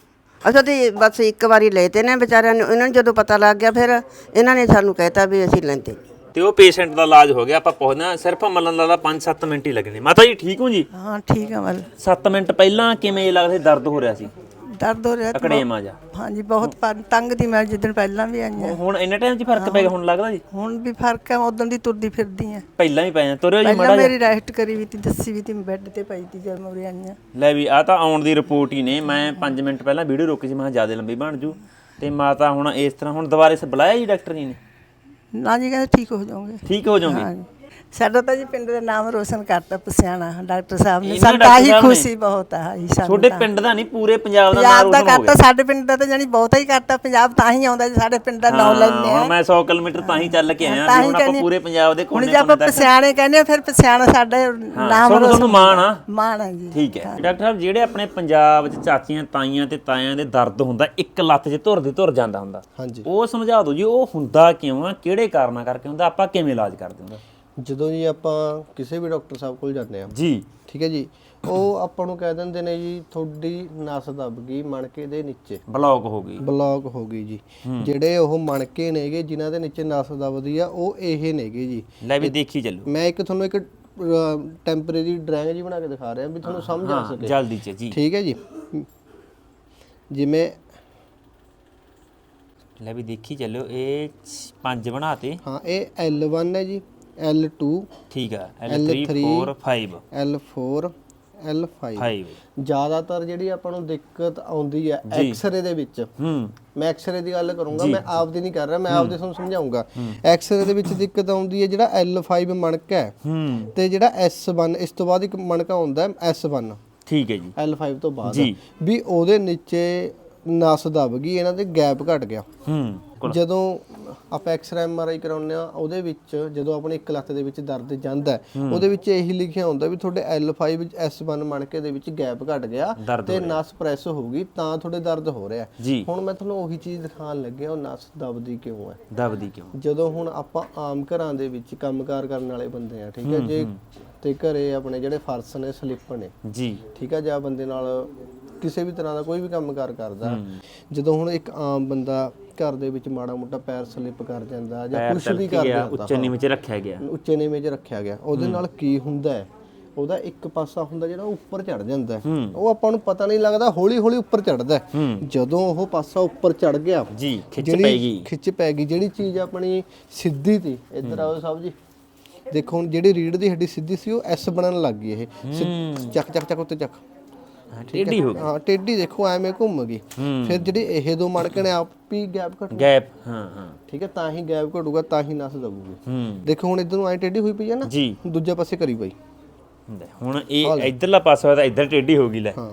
S8: ਅਸਾਂ ਤੇ ਬਸ ਇੱਕ ਵਾਰੀ ਲਏ ਤੇ ਨੇ ਵਿਚਾਰਿਆਂ ਨੂੰ ਇਹਨਾਂ ਨੂੰ ਜਦੋਂ ਪਤਾ ਲੱਗ ਗਿਆ ਫਿਰ ਇਹਨਾਂ ਨੇ ਸਾਨੂੰ ਕਹਿਤਾ ਵੀ ਅਸੀਂ ਲੈਂਦੇ ਨਹੀਂ।
S1: ਤੇ ਉਹ ਪੇਸ਼ੈਂਟ ਦਾ ਇਲਾਜ ਹੋ ਗਿਆ ਆਪਾਂ ਪਹੁੰਚਦੇ ਹਾਂ ਸਿਰਫ ਮਲਣ ਦਾ 5-7 ਮਿੰਟ ਹੀ ਲੱਗਣੇ। ਮਾਤਾ ਜੀ ਠੀਕ ਹੋ ਜੀ?
S7: ਹਾਂ ਠੀਕ ਹੈ ਵੱਲ
S1: 7 ਮਿੰਟ ਪਹਿਲਾਂ ਕਿਵੇਂ ਲੱਗਦਾ ਸੀ ਦਰਦ ਹੋ ਰਿਹਾ ਸੀ?
S7: ਦਰਦ ਹੋ ਰਿਹਾ
S1: ਅਕੜੇਮ ਜਾ।
S7: ਹਾਂਜੀ ਬਹੁਤ ਪਰ- ਤੰਗ ਦੀ ਮੈਂ ਜਿੱਦਣ ਪਹਿਲਾਂ ਵੀ ਆਈ ਹਾਂ।
S1: ਹੁਣ ਇੰਨੇ ਟਾਈਮ 'ਚ ਫ਼ਰਕ ਪੈ ਗਿਆ ਹੁਣ ਲੱਗਦਾ ਜੀ?
S7: ਹੁਣ ਵੀ ਫ਼ਰਕ ਹੈ ਉਦੋਂ ਦੀ ਤੁਰਦੀ ਫਿਰਦੀ ਆ
S1: ਪਹਿਲਾਂ ਹੀ ਪੈ ਜਾਂਦਾ ਤੁਰਿਓ ਜੀ
S7: ਪਹਿਲਾਂ
S1: ਮਾੜਾ
S7: ਮੇਰੀ ਰੈਸਟ ਕਰੀ ਵੀ ਤੀ ਦੱਸੀ ਵੀ ਤੀ ਮੈਂ ਬੈੱਡ ਤੇ ਪਈ ਤੀ ਜਦ ਮੈਂ ਉਰੇ ਆਈ ਹਾਂ।
S1: ਲੈ ਵੀ ਆ ਤਾਂ ਆਉਣ ਦੀ ਰਿਪੋਰਟ ਹੀ ਨੇ। ਮੈਂ 5 ਮਿੰਟ ਪਹਿਲਾਂ ਵੀਡੀਓ ਰੋਕੀ ਸੀ ਮੈਂ ਜ਼ਿਆਦਾ ਲੰਬੀ ਬਣ ਜੂ। ਤੇ ਮਾਤਾ ਹੁਣ ਇਸ ਤਰ੍ਹਾਂ ਹੁਣ ਦੁਬਾਰੇ ਸੇ ਬੁਲਾਇਆ ਜੀ ਡਾਕਟਰ ਜੀ ਨੇ?
S7: ਨਾ ਜੀ ਕਹਿੰਦੇ ਠੀਕ ਹੋ ਜਾਓਗੇ।
S1: ਠੀਕ ਹੋ ਜਾਓਗੇ?
S7: ਸਾਡਾ ਤਾਂ ਜੀ ਪਿੰਡ ਦਾ ਨਾਮ ਰੋਸ਼ਨ ਕਰਤਾ ਪਸਿਆਣਾ ਡਾਕਟਰ ਸਾਹਿਬ ਨੇ।
S1: ਇਹਨਾਂ
S7: ਸਾਨੂੰ
S1: ਡਾਕਟਰ
S7: ਆਹੀ
S1: ਸਾਹਿਬ ਨੇ?
S7: ਖੁਸ਼ੀ ਬਹੁਤ ਆ ਜੀ ਸਾਨੂੰ
S1: ਤੁਹਾਡੇ
S7: ਤਾਂ।
S1: ਪਿੰਡ ਦਾ ਨਹੀਂ ਪੂਰੇ ਪੰਜਾਬ ਦਾ
S7: ਪੰਜਾਬ
S1: ਨਾਮ
S7: ਦਾ
S1: ਰੋਸ਼ਨ ਹੋ
S7: ਕਰਤਾ
S1: ਗਿਆ।
S7: ਸਾਡੇ ਪਿੰਡ ਦਾ ਤਾਂ ਜਾਨੀ ਬਹੁਤਾ ਹੀ ਕਰਤਾ ਪੰਜਾਬ ਤਾਂ ਹੀ ਆਉਂਦਾ ਜੀ ਸਾਡੇ ਪਿੰਡ ਦਾ ਨਾਮ ਲੈਂਦੇ
S1: ਹੁਣ
S7: ਆ
S1: ਮੈਂ 100 ਕਿਲੋਮੀਟਰ ਤਾਂ ਹੀ ਚੱਲ ਕੇ ਆਇਆ ਵੀ
S7: ਹੀ
S1: ਹੁਣ ਆਪਾਂ
S7: ਕਹਿੰਦੇ-
S1: ਪੂਰੇ ਪੰਜਾਬ ਦੇ
S7: ਹੁਣ
S1: ਕੋਨੇ
S7: ਜੇ ਆਪਾਂ
S1: ਕੋਨੇ ਤੱਕ
S7: ਪਸਿਆਣੇ ਕਹਿੰਦੇ ਆ, ਫਿਰ ਪਸਿਆਣਾ ਸਾਡੇ ਨਾਮ
S1: ਤੁਹਾਨੂੰ- ਤੁਹਾਨੂੰ ਮਾਣ ਆ?
S7: ਮਾਣ ਆ ਜੀ।
S1: ਠੀਕ ਹੈ। ਡਾਕਟਰ ਸਾਹਿਬ ਜਿਹੜੇ ਆਪਣੇ ਪੰਜਾਬ 'ਚ ਚਾਚੀਆਂ ਤਾਈਆਂ ਤੇ ਤਾਇਆਂ ਦੇ ਦਰਦ ਹੁੰਦਾ ਇੱਕ ਲੱਤ 'ਚ ਧੁਰ ਦੀ ਧੁਰ ਜਾਂਦਾ ਹੁੰਦਾ
S2: ਹਾਂਜੀ।
S1: ਉਹ ਸਮਝਾ ਦਿਓ ਜੀ ਉਹ ਹੁੰਦਾ ਕਿਉਂ ਆ? ਕਿਹੜੇ ਕਾਰਨਾਂ ਕਰਕੇ ਹੁੰਦਾ? ਆਪਾਂ ਕਿਵੇਂ ਇਲਾਜ ਕਰਦੇ ਹੁੰਦਾ?
S2: ਜਦੋਂ ਜੀ ਆਪਾਂ ਕਿਸੇ ਵੀ ਡਾਕਟਰ ਸਾਹਿਬ ਕੋਲ ਜਾਂਦੇ ਆ
S1: ਜੀ।
S2: ਠੀਕ ਹੈ ਜੀ? ਉਹ ਆਪਾਂ ਨੂੰ ਕਹਿ ਦਿੰਦੇ ਨੇ ਜੀ ਤੁਹਾਡੀ ਨਸ ਦੱਬ ਗਈ ਮਣਕੇ ਦੇ ਨੀਚੇ।
S1: ਬਲੌਕ ਹੋ ਗਈ।
S2: ਬਲੌਕ ਹੋ ਗਈ ਜੀ। ਜਿਹੜੇ ਉਹ ਮਣਕੇ ਨੇਗੇ ਜਿਨ੍ਹਾਂ ਦੇ ਨੀਚੇ ਨਸ ਦਬਦੀ ਆ ਉਹ ਇਹ ਨੇਗੇ ਜੀ।
S1: ਲੈ ਵੀ ਦੇਖੀ ਚੱਲੋ।
S2: ਮੈਂ ਇੱਕ ਤੁਹਾਨੂੰ ਇੱਕ ਟੈਂਪਰੇਰੀ ਡਰਾਇੰਗ ਜੀ ਬਣਾ ਕੇ ਦਿਖਾ ਰਿਹਾ ਵੀ ਤੁਹਾਨੂੰ ਸਮਝ ਆ ਸਕੇ।
S1: ਜਲਦੀ ਚ ਜੀ।
S2: ਠੀਕ ਹੈ ਜੀ? ਜਿਵੇਂ
S1: ਲੈ ਵੀ ਦੇਖੀ ਚੱਲੋ ਇਹ ਪੰਜ ਬਣਾਤੇ
S2: ਹਾਂ ਇਹ L1 ਹੈ ਜੀ। L2
S1: ਠੀਕ ਆ L3 4 5
S2: L4 L5
S1: 5
S2: ਜ਼ਿਆਦਾਤਰ ਜਿਹੜੀ ਆਪਾਂ ਨੂੰ ਦਿੱਕਤ ਆਉਂਦੀ ਹੈ ਐਕਸ-ਰੇ ਦੇ ਵਿੱਚ।
S1: ਹੂੰ।
S2: ਮੈਂ ਐਕਸ-ਰੇ ਦੀ ਗੱਲ ਕਰੂੰਗਾ ਮੈਂ ਆਪਦੀ ਨਹੀਂ ਕਰ ਰਿਹਾ ਮੈਂ ਆਪਦੇ ਤੁਹਾਨੂੰ ਸਮਝਾਉਂਗਾ। ਐਕਸ-ਰੇ ਦੇ ਵਿੱਚ ਦਿੱਕਤ ਆਉਂਦੀ ਹੈ ਜਿਹੜਾ L5 ਮਣਕਾ ਹੈ।
S1: ਹੂੰ।
S2: ਤੇ ਜਿਹੜਾ S1 ਇਸ ਤੋਂ ਬਾਅਦ ਇੱਕ ਮਣਕਾ ਹੁੰਦਾ ਹੈ S1
S1: ਠੀਕ ਹੈ ਜੀ।
S2: L5 ਤੋਂ ਬਾਅਦ। ਵੀ ਉਹਦੇ ਨੀਚੇ ਨਸ ਦਬ ਗਈ ਇਹਨਾਂ ਦੇ ਗੈਪ ਘਟ ਗਿਆ।
S1: ਹੂੰ
S2: ਜਦੋਂ ਆਪਾਂ ਐਕਸ-ਰੇ ਐਮਆਰਆਈ ਕਰਾਉਂਦੇ ਆ ਉਹਦੇ ਵਿੱਚ ਜਦੋਂ ਆਪਣੀ ਇੱਕ ਲੱਤ ਦੇ ਵਿੱਚ ਦਰਦ ਜਾਂਦਾ ਹੈ, ਉਹਦੇ ਵਿੱਚ ਇਹੀ ਲਿਖਿਆ ਹੁੰਦਾ ਵੀ ਤੁਹਾਡੇ L5 ਵਿੱਚ S1 ਮਣਕੇ ਦੇ ਵਿੱਚ ਗੈਪ ਘਟ ਗਿਆ ਤੇ ਨਸ ਪ੍ਰੈਸ ਹੋ ਗਈ ਤਾਂ ਤੁਹਾਡੇ ਦਰਦ ਹੋ ਰਿਹਾ ਹੁਣ ਮੈਂ ਤੁਹਾਨੂੰ ਉਹੀ ਚੀਜ਼ ਦਿਖਾਉਣ ਲੱਗਿਆ ਉਹ ਨਸ ਦਬਦੀ ਕਿਉਂ ਹੈ?
S1: ਦਬਦੀ ਕਿਉਂ?
S2: ਜਦੋਂ ਹੁਣ ਆਪਾਂ ਆਮ ਘਰਾਂ ਦੇ ਵਿੱਚ ਕੰਮਕਾਰ ਕਰਨ ਵਾਲੇ ਬੰਦੇ ਆ ਠੀਕ ਹੈ ਜੇ ਤੇ ਘਰੇ ਆਪਣੇ ਜਿਹੜੇ ਫਰਸ਼ ਨੇ ਸਲਿੱਪ ਨੇ
S1: ਜੀ।
S2: ਠੀਕ ਹੈ ਜਾਂ ਬੰਦੇ ਨਾਲ ਕਿਸੇ ਵੀ ਤਰ੍ਹਾਂ ਦਾ ਕੋਈ ਵੀ ਕੰਮਕਾਰ ਕਰਦਾ ਜਦੋਂ ਹੁਣ ਇੱਕ ਆਮ ਬੰਦਾ ਘਰ ਦੇ ਵਿੱਚ ਮਾੜਾ ਮੋਟਾ ਪੈਰ ਸਲਿੱਪ ਕਰ ਜਾਂਦਾ ਜਾਂ ਕੁਝ ਵੀ ਕਰ ਜਾਂਦਾ
S1: ਉੱਚੇ ਨੀਵੇਂ ਚ ਰੱਖਿਆ ਗਿਆ।
S2: ਉੱਚੇ ਨੀਵੇਂ 'ਚ ਰੱਖਿਆ ਗਿਆ। ਉਹਦੇ ਨਾਲ ਕੀ ਹੁੰਦਾ ਹੈ? ਉਹਦਾ ਇੱਕ ਪਾਸਾ ਹੁੰਦਾ ਜਿਹੜਾ ਉੱਪਰ ਚੜ ਜਾਂਦਾ ਉਹ ਆਪਾਂ ਨੂੰ ਪਤਾ ਨਹੀਂ ਲੱਗਦਾ ਹੌਲੀ ਹੌਲੀ ਉੱਪਰ ਚੜਦਾ ਜਦੋਂ ਉਹ ਪਾਸਾ ਉੱਪਰ ਚੜ ਗਿਆ
S1: ਜੀ ਖਿੱਚ ਪੈ ਗਈ।
S2: ਖਿੱਚ ਪੈ ਗਈ ਜਿਹੜੀ ਚੀਜ਼ ਆਪਣੀ ਸਿੱਧੀ ਤੀ ਇੱਧਰ ਆਓ ਸਭ ਜੀ। ਦੇਖੋ ਹੁਣ ਜਿਹੜੀ ਰੀੜ ਦੀ ਹੱਡੀ ਸਿੱਧੀ ਸੀ ਉਹ ਐਸ ਬਣਨ ਲੱਗ ਗਈ ਇਹ। ਚੱਕ ਚੱਕ ਚੱਕ ਉੱਤੇ ਚੱਕ।
S1: ਟੇਢੀ ਹੋ। ਗਈ।
S2: ਹਾਂ ਟੇਢੀ ਦੇਖੋ ਐਵੇਂ ਘੁੰਮ ਗਈ। ਫਿਰ ਜਿਹੜੀ ਇਹ ਦੋ ਮਣਕੇ ਨੇ ਆਪ ਹੀ ਗੈਪ ਘਟ।
S1: ਗੈਪ ਹਾਂ ਹਾਂ।
S2: ਠੀਕ ਹੈ ਤਾਂ ਹੀ ਗੈਪ ਘਟੂਗਾ ਤਾਂ ਹੀ ਨਸ ਦਬੂਗੀ।
S1: ਹੂੰ।
S2: ਦੇਖੋ ਹੁਣ ਇਧਰ ਨੂੰ ਐ ਟੇਢੀ ਹੋਈ ਪਈ ਹੈ ਨਾ
S1: ਜੀ।
S2: ਦੂਜੇ ਪਾਸੇ ਕਰੀ ਪਈ।
S1: ਹੁਣ ਇਹ ਇਧਰਲਾ ਪਾਸਾ ਹੋਇਆ ਤਾਂ ਇੱਧਰ ਟੇਢੀ ਹੋ ਗਈ ਲੈ।
S2: ਹਾਂ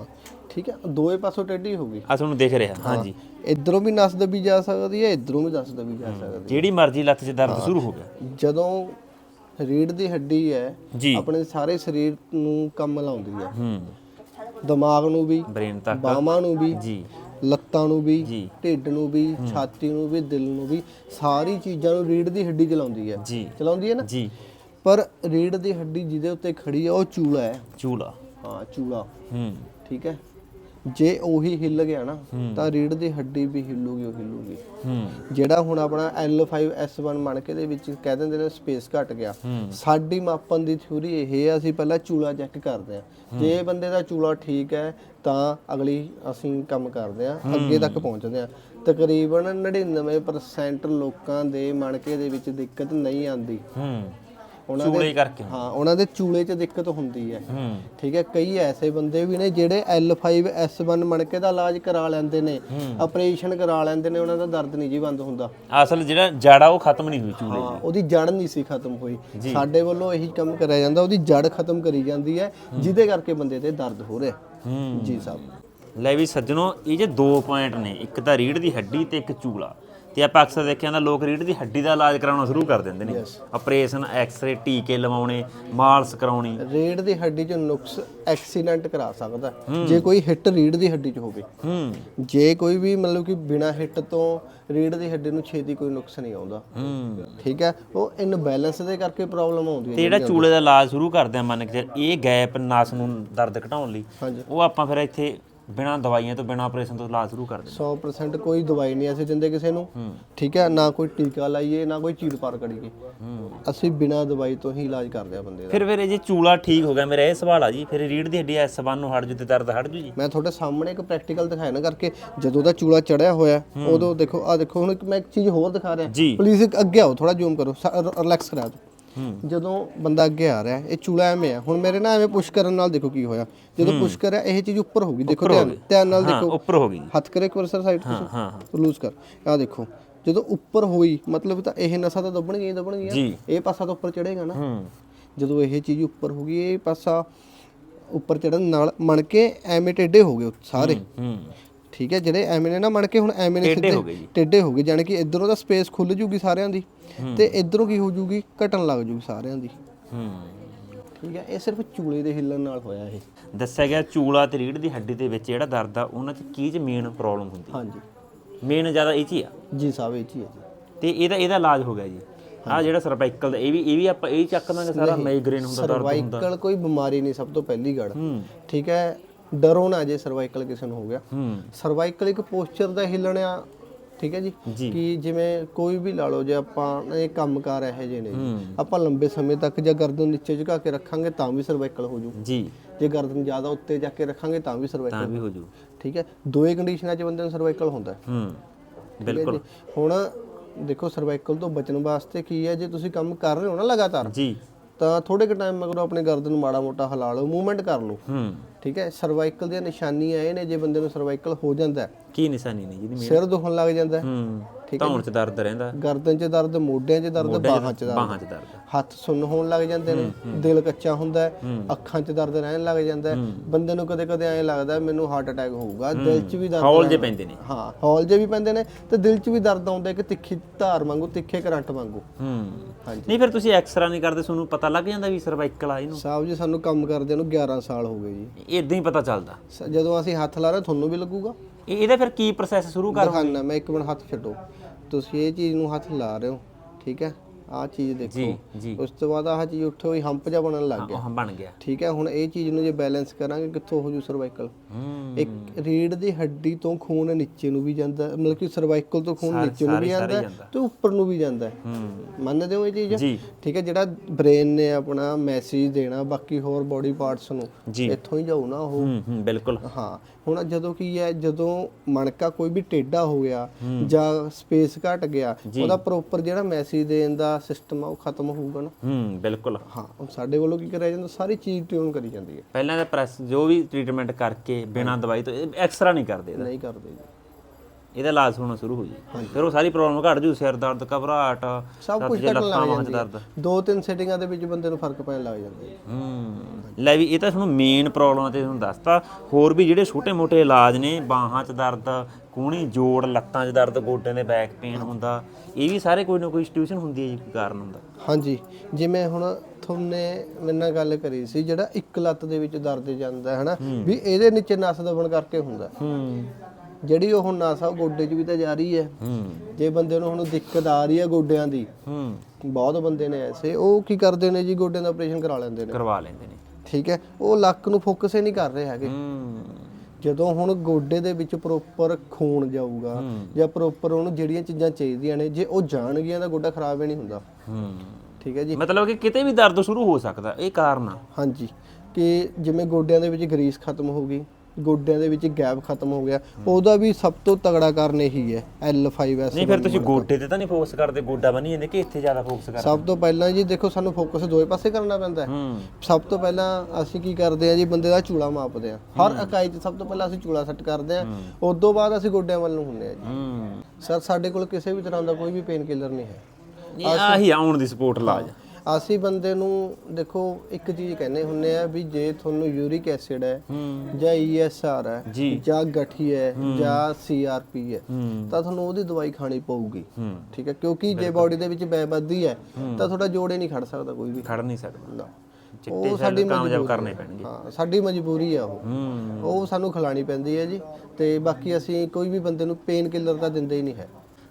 S2: ਠੀਕ ਹੈ ਦੋਏ ਪਾਸੋਂ ਟੇਢੀ ਹੋ ਗਈ।
S1: ਆ ਤੁਹਾਨੂੰ ਦਿਖ ਰਿਹਾ। ਹਾਂਜੀ।
S2: ਇਧਰੋਂ ਵੀ ਨਸ ਦਬੀ ਜਾ ਸਕਦੀ ਹੈ ਇਧਰੋਂ ਵੀ ਨਸ ਦਬੀ ਜਾ ਸਕਦੀ
S1: ਜਿਹੜੀ ਮਰਜ਼ੀ ਲੱਤ 'ਚ ਦਰਦ ਸ਼ੁਰੂ ਹੋ ਗਿਆ।
S2: ਜਦੋਂ ਰੀੜ ਦੀ ਹੱਡੀ ਹੈ ਆਪਣੇ ਸਾਰੇ ਸਰੀਰ ਨੂੰ ਕੰਮ ਲਾਉਂਦੀ ਹੈ।
S1: ਹੂੰ।
S2: ਦਿਮਾਗ ਨੂੰ ਵੀ
S1: ਬ੍ਰੇਨ ਤੱਕ।
S2: ਬਾਹਾਂ ਨੂੰ ਵੀ
S1: ਜੀ।
S2: ਲੱਤਾਂ ਨੂੰ ਵੀ। ਢਿੱਡ ਨੂੰ ਵੀ ਛਾਤੀ ਨੂੰ ਵੀ ਦਿਲ ਨੂੰ ਵੀ ਸਾਰੀ ਚੀਜ਼ਾਂ ਨੂੰ ਰੀੜ ਦੀ ਹੱਡੀ ਚਲਾਉਂਦੀ ਹੈ।
S1: ਜੀ।
S2: ਚਲਾਉਂਦੀ ਹੈ ਨਾ?
S1: ਜੀ।
S2: ਪਰ ਰੀੜ ਦੀ ਹੱਡੀ ਜਿਹਦੇ ਉੱਤੇ ਖੜੀ ਹੈ ਉਹ ਚੂਲਾ ਹੈ।
S1: ਚੂਲਾ।
S2: ਹਾਂ ਚੂਲਾ।
S1: ਹੂੰ।
S2: ਠੀਕ ਹੈ? ਜੇ ਉਹੀ ਹਿੱਲ ਗਿਆ ਨਾ ਤਾਂ ਰੀੜ ਦੀ ਹੱਡੀ ਵੀ ਹਿੱਲੂਗੀ ਉਹ ਹਿੱਲੂਗੀ। ਜਿਹੜਾ ਹੁਣ ਆਪਣਾ L5S1 ਮਣਕੇ ਦੇ ਵਿੱਚ ਕਹਿ ਦਿੰਦੇ ਨੇ ਸਪੇਸ ਘਟ ਗਿਆ। ਸਾਡੀ ਮਾਪਨ ਦੀ ਥਿਊਰੀ ਇਹ ਹੈ ਅਸੀਂ ਪਹਿਲਾਂ ਚੂਲਾ ਚੈੱਕ ਕਰਦੇ ਆ। ਜੇ ਬੰਦੇ ਦਾ ਚੂਲਾ ਠੀਕ ਹੈ ਤਾਂ ਅਗਲੀ ਅਸੀਂ ਕੰਮ ਕਰਦੇ ਆ ਅੱਗੇ ਤੱਕ ਪਹੁੰਚਦੇ ਆ। ਤਕਰੀਬਨ 99% ਲੋਕਾਂ ਦੇ ਮਣਕੇ ਦੇ ਵਿੱਚ ਦਿੱਕਤ ਨਹੀਂ ਆਉਂਦੀ।
S1: ਚੂਲੇ ਕਰਕੇ
S2: ਹਾਂ ਉਹਨਾਂ ਦੇ ਚੂਲੇ 'ਚ ਦਿੱਕਤ ਹੁੰਦੀ ਹੈ। ਠੀਕ ਹੈ ਕਈ ਐਸੇ ਬੰਦੇ ਵੀ ਨੇ ਜਿਹੜੇ L5S1 ਮਣਕੇ ਦਾ ਇਲਾਜ ਕਰਾ ਲੈਂਦੇ ਨੇ ਆਪਰੇਸ਼ਨ ਕਰਾ ਲੈਂਦੇ ਨੇ ਉਹਨਾਂ ਦਾ ਦਰਦ ਨਹੀਂ ਜੀ ਬੰਦ ਹੁੰਦਾ।
S1: ਅਸਲ ਜਿਹੜਾ ਜੜਾ ਉਹ ਖਤਮ ਨਹੀਂ ਹੋਈ ਚੂਲੇ
S2: ਹਾਂ ਉਹਦੀ ਜੜ ਨਹੀਂ ਸੀ ਖਤਮ ਹੋਈ। ਸਾਡੇ ਵੱਲੋਂ ਇਹੀ ਕੰਮ ਕਰਿਆ ਜਾਂਦਾ ਉਹਦੀ ਜੜ ਖਤਮ ਕਰੀ ਜਾਂਦੀ ਹੈ ਜਿਹਦੇ ਕਰਕੇ ਬੰਦੇ ਤੇ ਦਰਦ ਹੋ ਰਿਹਾ। ਜੀ ਸਾਹਿਬ।
S1: ਲੈ ਵੀ ਸੱਜਣੋ ਇਹ ਜੇ ਦੋ ਪੁਆਇੰਟ ਨੇ ਇੱਕ ਤਾਂ ਰੀੜ ਦੀ ਹੱਡੀ ਤੇ ਇੱਕ ਚੂਲਾ। ਤੇ ਆਪਾਂ ਅਕਸਰ ਦੇਖਿਆ ਹੁੰਦਾ ਲੋਕ ਰੀੜ ਦੀ ਹੱਡੀ ਦਾ ਇਲਾਜ ਕਰਾਉਣਾ ਸ਼ੁਰੂ ਕਰ ਦਿੰਦੇ ਨੇ। ਆਪਰੇਸ਼ਨ ਐਕਸ-ਰੇ ਟੀਕੇ ਲਵਾਉਣੇ ਮਾਲਸ ਕਰਾਉਣੀ।
S2: ਰੀੜ ਦੀ ਹੱਡੀ 'ਚ ਨੁਕਸ ਐਕਸੀਡੈਂਟ ਕਰਾ ਸਕਦਾ। ਜੇ ਕੋਈ ਹਿੱਟ ਰੀੜ ਦੀ ਹੱਡੀ 'ਚ ਹੋਵੇ। ਜੇ ਕੋਈ ਵੀ ਮਤਲਬ ਕਿ ਬਿਨਾ ਹਿੱਟ ਤੋਂ ਰੀੜ ਦੀ ਹੱਡੀ ਨੂੰ ਛੇਤੀ ਕੋਈ ਨੁਕਸ ਨਹੀਂ ਆਉਂਦਾ। ਠੀਕ ਹੈ? ਉਹ ਇਨਬੈਲੈਂਸ ਦੇ ਕਰਕੇ ਪ੍ਰੋਬਲਮ ਆਉਂਦੀ
S1: ਤੇ
S2: ਹੈ
S1: ਜਿਹੜਾ ਚੂਲੇ ਦਾ ਇਲਾਜ ਸ਼ੁਰੂ ਕਰਦੇ ਆ ਮੰਨ ਕੇ ਇਹ ਗੈਪ ਨਸ ਨੂੰ ਦਰਦ ਘਟਾਉਣ ਲਈ। ਉਹ ਆਪਾਂ ਫਿਰ ਇੱਥੇ ਬਿਨਾਂ ਦਵਾਈਆਂ ਤੋਂ ਬਿਨਾਂ ਆਪਰੇਸ਼ਨ ਤੋਂ ਇਲਾਜ ਸ਼ੁਰੂ ਕਰਦੇ
S2: 100% ਕੋਈ ਦਵਾਈ ਨਹੀਂ ਅਸੀਂ ਦਿੰਦੇ ਕਿਸੇ ਨੂੰ। ਠੀਕ ਹੈ ਨਾ ਕੋਈ ਟੀਕਾ ਲਾਈਏ ਨਾ ਕੋਈ ਚੀਰ ਪਾਰ ਕਰੀਏ। ਅਸੀਂ ਬਿਨਾ ਦਵਾਈ ਤੋਂ ਹੀ ਇਲਾਜ ਕਰਦੇ ਆ ਬੰਦੇ ਦਾ।
S1: ਫਿਰ ਫਿਰ ਇਹ ਜੇ ਚੂਲਾ ਠੀਕ ਹੋ ਗਿਆ ਮੇਰਾ ਇਹ ਸਵਾਲ ਆ ਜੀ ਫਿਰ ਰੀੜ ਦੀ ਹੱਡੀ ਐਸ ਬੰਨ ਨੂੰ ਹਟ ਜੂ ਤੇ ਦਰਦ ਹਟ ਜੂ ਜੀ?
S2: ਮੈਂ ਤੁਹਾਡੇ ਸਾਹਮਣੇ ਇੱਕ ਪ੍ਰੈਕਟੀਕਲ ਦਿਖਾਇਆ ਨਾ ਕਰਕੇ ਜਦੋਂ ਦਾ ਚੂਲਾ ਚੜਿਆ ਹੋਇਆ ਉਦੋਂ ਦੇਖੋ ਆ ਦੇਖੋ ਹੁਣ ਮੈਂ ਇੱਕ ਚੀਜ਼ ਹੋਰ ਦਿਖਾ ਰਿਹਾ। ਪਲੀਜ਼ ਅੱਗੇ ਆਓ ਥੋੜਾ ਜ਼ੂਮ ਕਰੋ ਰਿਲੈਕਸ ਕਰਾ ਦਿਓ। ਜਦੋਂ ਬੰਦਾ ਅੱਗੇ ਆ ਰਿਹਾ ਇਹ ਚੂਲਾ ਐਵੇਂ ਆ। ਹੁਣ ਮੇਰੇ ਨਾਲ ਐਵੇਂ ਪੁਸ਼ ਕਰਨ ਨਾਲ ਦੇਖੋ ਕੀ ਹੋਇਆ। ਜਦੋਂ ਪੁਸ਼ ਕਰਿਆ ਇਹ ਚੀਜ਼ ਉੱਪਰ ਹੋਗੀ ਦੇਖੋ ਧਿਆਨ ਧਿਆਨ ਨਾਲ
S1: ਹਾਂ
S2: ਦੇਖੋ।
S1: ਉੱਪਰ ਹੋ ਗਈ।
S2: ਹੱਥ ਕਰੇ ਇੱਕ ਵਾਰ ਸਰ ਸਾਈਡ
S1: ਹਾਂ ਹਾਂ
S2: ਤੋਂ ਲੂਜ਼ ਕਰ। ਆ ਦੇਖੋ। ਜਦੋਂ ਉੱਪਰ ਹੋਈ ਮਤਲਬ ਤਾਂ ਇਹ ਨਸਾਂ ਤਾਂ ਦੱਬਣਗੀਆਂ ਹੀ ਦੱਬਣਗੀਆਂ।
S1: ਜੀ।
S2: ਇਹ ਪਾਸਾ ਤਾਂ ਉੱਪਰ ਚੜੇਗਾ ਨਾ।
S1: ਹੂੰ।
S2: ਜਦੋਂ ਇਹ ਚੀਜ਼ ਉੱਪਰ ਹੋ ਗਈ ਇਹ ਪਾਸਾ ਉੱਪਰ ਚੜਨ ਨਾਲ ਮਣ ਕੇ ਐਵੇਂ ਹੋ ਗਏ ਸਾਰੇ।
S1: ਹੂੰ।
S2: ਠੀਕ ਹੈ ਜਿਹੜੇ ਐਵੇਂ ਨੇ ਨਾ ਮਣ ਕੇ ਹੁਣ ਐਵੇਂ ਨੇ
S1: ਟੇਢੇ ਹੋ ਗਏ ਜੀ।
S2: ਟੇਢੇ ਹੋ ਗਏ ਜਾਣੀ ਕਿ ਇਧਰੋਂ ਦਾ ਸਪੇਸ ਖੁੱਲ ਜੂਗੀ ਸਾਰਿਆਂ ਦੀ ਤੇ ਇਧਰੋਂ ਕੀ ਹੋ ਜੂਗੀ? ਘਟਣ ਲੱਗ ਜੂਗੀ ਸਾਰਿਆਂ ਦੀ।
S1: ਹੂੰ।
S2: ਠੀਕ ਹੈ ਇਹ ਸਿਰਫ ਚੂਲੇ ਦੇ ਹਿੱਲਣ ਨਾਲ ਹੋਇਆ ਇਹ।
S1: ਦੱਸਿਆ ਗਿਆ ਚੂਲਾ ਤੇ ਰੀੜ ਦੀ ਹੱਡੀ ਦੇ ਵਿੱਚ ਜਿਹੜਾ ਦਰਦ ਆ ਉਹਨਾਂ 'ਚ ਕੀ ਚ ਮੇਨ ਪ੍ਰੋਬਲਮ ਹੁੰਦੀ
S2: ਹਾਂਜੀ।
S1: ਮੇਨ ਜ਼ਿਆਦਾ ਇਹ 'ਚ ਆ?
S2: ਜੀ ਸਾਹਿਬ ਇਹ ਹੈ ਜੀ।
S1: ਤੇ ਇਹਦਾ ਇਹਦਾ ਇਲਾਜ ਹੋ ਗਿਆ ਜੀ। ਆ ਜਿਹੜਾ ਸਰਵਾਈਕਲ ਦਾ ਇਹ ਵੀ ਇਹ ਵੀ ਆਪਾਂ ਇਹ ਚੱਕ ਦਾਂਗੇ ਸਾਰਾ ਮਾਈਗ੍ਰੇਨ ਹੁੰਦਾ ਦਰਦ ਹੁੰਦਾ।
S2: ਸਰਵਾਈਕਲ ਕੋਈ ਬਿਮਾਰੀ ਨਹੀਂ ਸਭ ਤੋਂ ਪਹਿਲੀ ਗੱਲ। ਠੀਕ ਹੈ ਡਰੋ ਨਾ ਜੇ ਸਰਵਾਈਕਲ ਕਿਸੇ ਨੂੰ ਹੋ ਗਿਆ।
S1: ਹੂੰ।
S2: ਸਰਵਾਈਕਲ ਇੱਕ ਪੋਸਚਰ ਦਾ ਹਿੱਲਣਿਆ ਠੀਕ ਹੈ ਜੀ। ਕਿ ਜਿਵੇਂ ਕੋਈ ਵੀ ਲਾ ਲਓ ਜੇ ਆਪਾਂ ਇਹ ਕੰਮਕਾਰ ਇਹੋ ਜਿਹੇ ਨੇ ਆਪਾਂ ਲੰਬੇ ਸਮੇਂ ਤੱਕ ਜਾਂ ਗਰਦਨ ਨੀਚੇ ਝੁਕਾ ਕੇ ਰੱਖਾਂਗੇ ਤਾਂ ਵੀ ਸਰਵਾਈਕਲ ਹੋ ਜੂ।
S1: ਜੀ।
S2: ਜੇ ਗਰਦਨ ਜ਼ਿਆਦਾ ਉੱਤੇ ਜਾ ਕੇ ਰੱਖਾਂਗੇ ਤਾਂ ਵੀ
S1: ਤਾਂ
S2: ਸਰਵਾਈਕਲ
S1: ਵੀ ਹੋ ਜੂ।
S2: ਠੀਕ ਹੈ? ਦੋਏ ਕੰਡੀਸ਼ਨਾਂ 'ਚ ਬੰਦੇ ਨੂੰ ਸਰਵਾਈਕਲ ਹੁੰਦਾ ਹੈ।
S1: ਬਿਲਕੁਲ।
S2: ਹੁਣ ਦੇਖੋ ਸਰਵਾਈਕਲ ਤੋਂ ਬਚਣ ਵਾਸਤੇ ਕੀ ਹੈ? ਜੇ ਤੁਸੀਂ ਕੰਮ ਕਰ ਰਹੇ ਹੋ ਨਾ ਲਗਾਤਾਰ
S1: ਜੀ।
S2: ਤਾਂ ਥੋੜੇ ਕੁ ਟਾਈਮ ਮਗਰੋਂ ਆਪਣੇ ਗਰਦਨ ਨੂੰ ਮਾੜਾ ਮੋਟਾ ਹਿਲਾ ਲਓ ਮੂਵਮੈਂਟ ਕਰ ਲਓ।
S1: ਹੂੰ।
S2: ਠੀਕ ਹੈ ਸਰਵਾਈਕਲ ਦੀਆਂ ਨਿਸ਼ਾਨੀਆਂ ਇਹ ਨੇ ਜੇ ਬੰਦੇ ਨੂੰ ਸਰਵਾਈਕਲ ਹੋ ਜਾਂਦਾ ਹੈ,
S1: ਕੀ ਨਿਸ਼ਾਨੀ ਨਹੀਂ ਜਿਹਦੀ ਮੇਨ
S2: ਸਿਰ ਦੁਖਣ ਲੱਗ ਜਾਂਦਾ ਹੈ,
S1: ਹੂੰ
S2: ਠੀਕ ਹੈ
S1: ਧੌਣ 'ਚ ਦਰਦ ਰਹਿੰਦਾ
S2: ਗਰਦਨ 'ਚ ਦਰਦ ਮੋਢਿਆਂ 'ਚ ਦਰਦ ਬਾਹਾਂ 'ਚ ਦਰਦ।
S1: ਬਾਹਾਂ 'ਚ ਦਰਦ।
S2: ਹੱਥ ਸੁੰਨ ਹੋਣ ਲੱਗ ਜਾਂਦੇ ਨੇ ਦਿਲ ਕੱਚਾ ਹੁੰਦਾ ਹੈ ਅੱਖਾਂ 'ਚ ਦਰਦ ਰਹਿਣ ਲੱਗ ਜਾਂਦਾ ਹੈ। ਬੰਦੇ ਨੂੰ ਕਦੇ ਕਦੇ ਐਂ ਲੱਗਦਾ ਹੈ ਮੈਨੂੰ ਹਾਰਟ ਅਟੈਕ ਹੋਊਗਾ ਦਿਲ 'ਚ ਵੀ ਦਰਦ
S1: ਹੌਲ ਜੇ ਪੈਂਦੇ ਨੇ।
S2: ਹਾਂ ਹੌਲ ਜੇ ਵੀ ਪੈਂਦੇ ਨੇ ਤੇ ਦਿਲ 'ਚ ਵੀ ਦਰਦ ਆਉਂਦਾ ਹੈ ਕਿ ਤਿੱਖੀ ਧਾਰ ਵਾਂਗੂ ਤਿੱਖੇ ਕਰੰਟ ਵਾਂਗੂ।
S1: ਹੂੰ।
S2: ਹਾਂਜੀ।
S1: ਨਹੀਂ ਫਿਰ ਤੁਸੀਂ ਐਕਸਰਾ ਨਹੀਂ ਕਰਦੇ ਤੁਹਾਨੂੰ ਪਤਾ ਲੱਗ ਜਾਂਦਾ ਵੀ ਸਰਵਾਈਕਲ ਆ ਇਹਨੂੰ?
S2: ਸਾਹਿਬ ਜੀ ਸਾਨੂੰ ਕੰਮ ਕਰਦਿਆਂ ਨੂੰ 11 ਸਾਲ ਹੋ ਗਏ ਜੀ।
S1: ਇਦਾਂ ਹੀ ਪਤਾ ਚੱਲਦਾ।
S2: ਸ- ਜਦੋਂ ਅਸੀਂ ਹੱਥ ਲਾ ਰਹੇ ਤੁਹਾਨੂੰ ਵੀ ਲੱਗੂਗਾ।
S1: ਇਹ ਇਹਦਾ ਫਿਰ ਕੀ ਪ੍ਰੋਸੈਸ ਸ਼ੁਰੂ ਕਰ
S2: ਦਿਖਾਣਾ ਮੈਂ ਇੱਕ ਮਿੰਟ ਹੱਥ ਛੱਡੋ। ਤੁਸੀਂ ਇਹ ਚੀਜ਼ ਨੂੰ ਹੱਥ ਲਾ ਰਹੇ ਹੋ ਠੀਕ ਹੈ? ਆਹ ਚੀਜ਼ ਦੇਖੋ। ਉਸ ਤੋਂ ਬਾਅਦ ਆਹ ਚੀਜ਼ ਉੱਠੋ ਹੀ ਹੰਪ ਜਾ ਬਣਨ ਲੱਗ ਗਿਆ।
S1: ਉਹ ਬਣ ਗਿਆ।
S2: ਠੀਕ ਹੈ ਹੁਣ ਇਹ ਚੀਜ਼ ਨੂੰ ਜੇ ਬੈਲੈਂਸ ਕਰਾਂਗੇ ਕਿੱਥੋਂ ਹੋ ਜੂ ਸਰਵਾਈਕਲ
S1: ਹੂੰ।
S2: ਇੱਕ ਰੀੜ ਦੀ ਹੱਡੀ ਤੋਂ ਖੂਨ ਨੀਚੇ ਨੂੰ ਵੀ ਜਾਂਦਾ ਮਤਲਬ ਕਿ ਸਰਵਾਈਕਲ ਤੋਂ ਖੂਨ ਨੀਚੇ ਨੂੰ ਵੀ ਜਾਂਦਾ ਹੈ ਤੇ ਉੱਪਰ ਨੂੰ ਵੀ ਜਾਂਦਾ। ਹੈ।
S1: ਹੂੰ
S2: ਮੰਨਦੇ ਹੋ ਇਹ ਚੀਜ਼? ਠੀਕ ਹੈ ਜਿਹੜਾ ਬ੍ਰੇਨ ਨੇ ਆਪਣਾ ਮੈਸੇਜ ਦੇਣਾ ਬਾਕੀ ਹੋਰ ਬੋਡੀ ਪਾਰਟਸ ਨੂੰ ਇੱਥੋਂ ਹੀ ਜਾਊ ਨਾ ਉਹ।
S1: ਹੂੰ ਹੂੰ ਬਿਲਕੁਲ।
S2: ਹਾਂ ਹੁਣ ਜਦੋਂ ਕੀ ਹੈ ਜਦੋਂ ਮਣਕਾ ਕੋਈ ਵੀ ਟੇਢਾ ਹੋ ਗਿਆ ਜਾਂ ਸਪੇਸ ਘਟ ਗਿਆ ਉਹਦਾ ਪ੍ਰੋਪਰ ਜਿਹੜਾ ਮੈਸੇਜ ਦੇਣ ਦਾ ਸਿਸਟਮ ਆ ਉਹ ਖਤਮ ਹੋਊਗਾ ਨਾ।
S1: ਹੂੰ ਬਿਲਕੁਲ।
S2: ਹਾਂ ਸਾਡੇ ਵੱਲੋਂ ਕੀ ਕਰਿਆ ਜਾਂਦਾ ਸਾਰੀ ਚੀਜ਼ ਟਿਊਨ ਕਰੀ ਜਾਂਦੀ ਹੈ।
S1: ਪਹਿਲਾਂ ਤਾਂ ਪ੍ਰੈਸ ਜੋ ਵੀ ਟ੍ਰੀਟਮੈਂਟ ਕਰਕੇ ਬਿਨਾਂ ਦਵਾਈ ਤੋਂ ਐਕਸਰਾ ਨਹੀਂ ਕਰਦੇ
S2: ਨਹੀਂ ਕਰਦੇ ਜੀ।
S1: ਇਹਦਾ ਇਲਾਜ ਹੋਣਾ ਸ਼ੁਰੂ ਹੋ ਜੀ ਫਿਰ ਉਹ ਸਾਰੀ ਪ੍ਰੋਬਲਮ ਘਟ ਜੂ ਸਿਰ ਦਰਦ ਘਬਰਾਹਟ
S2: ਸਭ
S1: ਲੱਤ
S2: ਕੁਝ ਘਟਣ ਲੱਗ ਜਾਂਦੀ ਦੋ ਤਿੰਨ ਸੈਟਿੰਗਾਂ ਦੇ ਵਿੱਚ ਬੰਦੇ ਨੂੰ ਫ਼ਰਕ ਪੈਣ ਲੱਗ ਜਾਂਦਾ। ਹੈ।
S1: ਲੈ ਵੀ ਇਹ ਤਾਂ ਤੁਹਾਨੂੰ ਮੇਨ ਪ੍ਰੋਬਲਮ ਤੇ ਤੁਹਾਨੂੰ ਦੱਸਤਾ। ਹੋਰ ਵੀ ਜਿਹੜੇ ਛੋਟੇ-ਮੋਟੇ ਇਲਾਜ ਨੇ ਬਾਹਾਂ 'ਚ ਦਰਦ ਕੂਹਣੀ ਜੋੜ ਲੱਤਾਂ 'ਚ ਦਰਦ ਗੋਡਿਆਂ ਦੇ ਬੈਕ ਪੇਨ ਹੁੰਦਾ ਇਹ ਵੀ ਸਾਰੇ ਕੋਈ ਨਾ ਕੋਈ ਸਟਿਊਸ਼ਨ ਹੁੰਦੀ ਹੈ ਜੀ ਕੋਈ ਕਾਰਨ ਹੁੰਦਾ।
S2: ਹਾਂਜੀ। ਜਿਵੇਂ ਹੁਣ ਤੁਮਨੇ ਮੇਰੇ ਨਾਲ ਗੱਲ ਕਰੀ ਸੀ ਜਿਹੜਾ ਇੱਕ ਲੱਤ ਦੇ ਵਿੱਚ ਦਰਦ ਜਾਂਦਾ ਹੈ ਹਨਾ ਵੀ ਇਹਦੇ ਨੀਚੇ ਨਸ ਦਬਣ ਕਰਕੇ ਹੁੰਦਾ।
S1: ਹੂੰ।
S2: ਜਿਹੜੀ ਉਹ ਨਸ ਆ ਉਹ ਗੋਡੇ 'ਚ ਵੀ ਤਾਂ ਜਾ ਰਹੀ ਹੈ।
S1: ਹੂੰ।
S2: ਜੇ ਬੰਦੇ ਨੂੰ ਹੁਣ ਦਿੱਕਤ ਆ ਰਹੀ ਹੈ ਗੋਡਿਆਂ ਦੀ
S1: ਹੂੰ।
S2: ਬਹੁਤ ਬੰਦੇ ਨੇ ਐਸੇ ਉਹ ਕੀ ਕਰਦੇ ਨੇ ਜੀ ਗੋਡਿਆਂ ਦਾ ਆਪਰੇਸ਼ਨ ਕਰਾ ਲੈਂਦੇ ਨੇ।
S1: ਕਰਵਾ ਲੈਂਦੇ ਨੇ।
S2: ਠੀਕ ਹੈ ਉਹ ਲੱਕ ਨੂੰ ਫੋਕਸ ਹੀ ਨਹੀਂ ਕਰ ਰਹੇ ਹੈਗੇ।
S1: ਹੂੰ।
S2: ਜਦੋਂ ਹੁਣ ਗੋਡੇ ਦੇ ਵਿੱਚ ਪ੍ਰੋਪਰ ਖੂਨ ਜਾਊਗਾ ਜਾਂ ਪ੍ਰੋਪਰ ਉਹਨੂੰ ਜਿਹੜੀਆਂ ਚੀਜ਼ਾਂ ਚਾਹੀਦੀਆਂ ਨੇ ਜੇ ਉਹ ਜਾਣਗੀਆਂ ਤਾਂ ਗੋਡਾ ਖਰਾਬ ਹੀ ਨਹੀਂ ਹੁੰਦਾ।
S1: ਹੂੰ।
S2: ਠੀਕ ਹੈ ਜੀ।
S1: ਮਤਲਬ ਕਿ ਕਿਤੇ ਵੀ ਦਰਦ ਸ਼ੁਰੂ ਹੋ ਸਕਦਾ ਇਹ ਕਾਰਨ ਆ।
S2: ਹਾਂਜੀ ਕਿ ਜਿਵੇਂ ਗੋਡਿਆਂ ਦੇ ਵਿੱਚ ਗਰੀਸ ਖਤਮ ਹੋ ਗਈ ਗੋਡਿਆਂ ਦੇ ਵਿੱਚ ਗੈਪ ਖਤਮ ਹੋ ਗਿਆ। ਉਹਦਾ ਵੀ ਸਭ ਤੋਂ ਤਗੜਾ ਕਾਰਨ ਇਹੀ ਹੈ L5S
S1: ਨਹੀਂ ਫਿਰ ਤੁਸੀਂ ਗੋਡੇ ਤੇ ਤਾਂ ਨਹੀਂ ਫੋਕਸ ਕਰਦੇ ਗੋਡਾ ਬਣੀ ਜਾਂਦੇ ਕਿ ਇੱਥੇ ਜ਼ਿਆਦਾ ਫੋਕਸ ਕਰਦੇ?
S2: ਸਭ ਤੋਂ ਪਹਿਲਾਂ ਜੀ ਦੇਖੋ ਸਾਨੂੰ ਫੋਕਸ ਦੋਏ ਪਾਸੇ ਕਰਨਾ ਪੈਂਦਾ ਹੈ। ਸਭ ਤੋਂ ਪਹਿਲਾਂ ਅਸੀਂ ਕੀ ਕਰਦੇ ਆ ਜੀ ਬੰਦੇ ਦਾ ਚੂਲਾ ਮਾਪਦੇ ਆ ਹਰ ਇਕਾਈ 'ਚ ਸਭ ਤੋਂ ਪਹਿਲਾਂ ਅਸੀਂ ਚੂਲਾ ਸੈੱਟ ਕਰਦੇ ਆ ਉਸ ਤੋਂ ਬਾਅਦ ਅਸੀਂ ਗੋਡਿਆਂ ਵੱਲ ਨੂੰ ਹੁੰਦੇ ਆ ਜੀ। ਸਰ ਸਾਡੇ ਕੋਲ ਕਿਸੇ ਵੀ ਤਰ੍ਹਾਂ ਦਾ ਕੋਈ ਵੀ ਪੇਨ ਕਿਲਰ ਨਹੀਂ ਹੈ।
S1: ਆਹੀ ਆਉਣ ਦੀ ਸਪੋਰਟ ਇਲਾਜ।
S2: ਅਸੀਂ ਬੰਦੇ ਨੂੰ ਦੇਖੋ ਇੱਕ ਚੀਜ਼ ਕਹਿੰਦੇ ਹੁੰਨੇ ਆ ਵੀ ਜੇ ਤੁਹਾਨੂੰ ਯੂਰਿਕ ਐਸਿਡ ਹੈ ਜਾਂ ESR ਹੈ
S1: ਜੀ।
S2: ਗਠੀ ਹੈ ਜਾਂ CRP ਹੈ ਤਾਂ ਤੁਹਾਨੂੰ ਉਹਦੀ ਦਵਾਈ ਖਾਣੀ ਪਊਗੀ। ਠੀਕ ਹੈ ਕਿਉਂਕਿ ਜੇ ਬਾਡੀ ਦੇ ਵਿੱਚ ਬੈ ਵੱਧਦੀ ਹੈ। ਤਾਂ ਤੁਹਾਡਾ ਜੋੜੇ ਨਹੀਂ ਖੜ ਸਕਦਾ ਕੋਈ ਵੀ।
S1: ਖੜ ਨਹੀਂ ਸਕਦਾ। ਚਿੱਟੇ
S2: ਸਾਡੀ
S1: ਕਾਮਯਾਬ
S2: ਮਜਬੂਰੀ
S1: ਕਰਨੇ। ਪੈਣਗੇ।
S2: ਹਾਂ ਸਾਡੀ ਮਜਬੂਰੀ ਆ ਉਹ। ਉਹ ਸਾਨੂੰ ਖਿਲਾਣੀ ਪੈਂਦੀ ਹੈ ਜੀ। ਤੇ ਬਾਕੀ ਅਸੀਂ ਕੋਈ ਵੀ ਬੰਦੇ ਨੂੰ ਪੇਨ ਕਿਲਰ ਤਾਂ ਦਿੰਦੇ ਹੀ ਨਹੀਂ ਹੈ।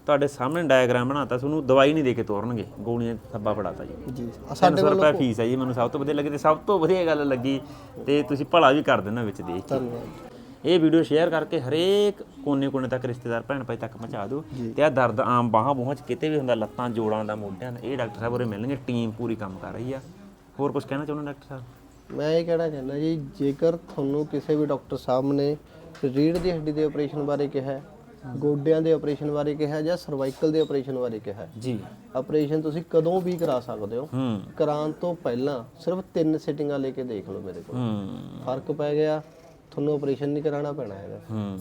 S1: ਤੁਹਾਡੇ ਸਾਹਮਣੇ ਡਾਇਗਰਾਮ ਬਣਾਤਾ ਤੁਹਾਨੂੰ ਦਵਾਈ ਨਹੀਂ ਦੇ ਕੇ ਤੋਰਨਗੇ ਗੋਲੀਆਂ ਥੱਬਾ ਪੜਾਤਾ ਜੀ।
S2: ਜੀ
S1: 300 ਰੁਪਏ ਫੀਸ ਹੈ ਜੀ ਮੈਨੂੰ ਸਭ ਤੋਂ ਵਧੀਆ ਲੱਗੀ ਤੇ ਸਭ ਤੋਂ ਵਧੀਆ ਗੱਲ ਲੱਗੀ ਤੇ ਤੁਸੀਂ ਭਲਾ ਵੀ ਕਰ ਦੇਣਾ ਵਿੱਚ ਦੇਖ ਕੇ।
S2: ਧੰਨਵਾਦ।
S1: ਇਹ ਵੀਡੀਓ ਸ਼ੇਅਰ ਕਰਕੇ ਹਰੇਕ ਕੋਨੇ-ਕੋਨੇ ਤੱਕ ਰਿਸ਼ਤੇਦਾਰ ਭੈਣ ਭਾਈ ਤੱਕ ਪਹੁੰਚਾ ਦਿਓ ਤੇ ਆ ਦਰਦ ਆਮ ਬਾਹਾਂ ਬੂਹਾਂ 'ਚ ਕਿਤੇ ਵੀ ਹੁੰਦਾ ਲੱਤਾਂ ਜੋੜਾਂ ਦਾ ਮੋਢਿਆਂ ਦਾ ਇਹ ਡਾਕਟਰ ਸਾਹਿਬ ਉਰੇ ਮਿਲਣਗੇ ਟੀਮ ਪੂਰੀ ਕੰਮ ਕਰ ਰਹੀ ਆ। ਹੋਰ ਕੁਝ ਕਹਿਣਾ ਚਾਹੁੰਦੇ ਡਾਕਟਰ ਸਾਹਿਬ?
S2: ਮੈਂ ਇਹ ਕਹਿਣਾ ਚਾਹੁੰਦਾ ਜੀ ਜੇਕਰ ਤੁਹਾਨੂੰ ਕਿਸੇ ਵੀ ਡਾਕਟਰ ਸਾਹਿਬ ਨੇ ਰੀੜ ਦੀ ਹੱਡੀ ਦੇ ਆਪਰੇਸ਼ਨ ਬਾਰੇ ਕਿਹਾ ਗੋਡਿਆਂ ਦੇ ਆਪਰੇਸ਼ਨ ਬਾਰੇ ਕਿਹਾ ਜਾਂ ਸਰਵਾਈਕਲ ਦੇ ਆਪਰੇਸ਼ਨ ਬਾਰੇ ਕਿਹਾ
S1: ਜੀ।
S2: ਆਪਰੇਸ਼ਨ ਤੁਸੀਂ ਕਦੋਂ ਵੀ ਕਰਾ ਸਕਦੇ ਹੋ? ਕਰਾਉਣ ਤੋਂ ਪਹਿਲਾਂ ਸਿਰਫ ਤਿੰਨ ਸਿਟਿੰਗਾਂ ਲੈ ਕੇ ਦੇਖ ਲਓ ਮੇਰੇ ਕੋਲ। ਫ਼ਰਕ ਪੈ ਗਿਆ ਤੁਹਾਨੂੰ ਆਪਰੇਸ਼ਨ ਨਹੀਂ ਕਰਾਉਣਾ ਪੈਣਾ ਹੈਗਾ।
S1: ਹੂੰ।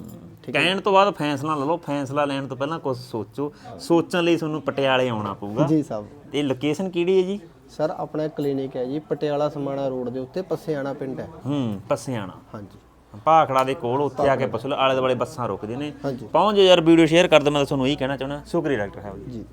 S1: ਕਹਿਣ ਤੋਂ ਬਾਅਦ ਫੈਸਲਾ ਲੈ ਲਓ ਫੈਸਲਾ ਲੈਣ ਤੋਂ ਪਹਿਲਾਂ ਕੁਝ ਸੋਚੋ। ਸੋਚਣ ਲਈ ਤੁਹਾਨੂੰ ਪਟਿਆਲੇ ਆਉਣਾ ਪਊਗਾ।
S2: ਜੀ ਸਾਹਿਬ।
S1: ਤੇ ਲੋਕੇਸ਼ਨ ਕਿਹੜੀ ਹੈ ਜੀ?
S2: ਸਰ ਆਪਣਾ ਕਲੀਨਿਕ ਹੈ ਜੀ ਪਟਿਆਲਾ ਸਮਾਣਾ ਰੋਡ ਦੇ ਉੱਤੇ ਪਸਿਆਣਾ ਪਿੰਡ ਹੈ।
S1: ਹੂੰ ਪਸਿਆਣਾ।
S2: ਹਾਂਜੀ।
S1: ਭਾਖੜਾ ਦੇ ਕੋਲ ਉੱਥੇ ਆ ਕੇ ਪੁੱਛ ਲਓ ਆਲੇ ਦੁਆਲੇ ਬੱਸਾਂ ਰੁਕਦੇ ਨੇ। ਪਹੁੰਚ ਯਾਰ ਵੀਡੀਓ ਸ਼ੇਅਰ ਕਰ ਦਿਓ ਮੈਂ ਤੁਹਾਨੂੰ ਇਹੀ ਕਹਿਣਾ ਚਾਹੁੰਦਾ। ਸ਼ੁਕਰੀਆ ਡਾਕਟਰ ਸਾਹਿਬ
S2: ਜੀ।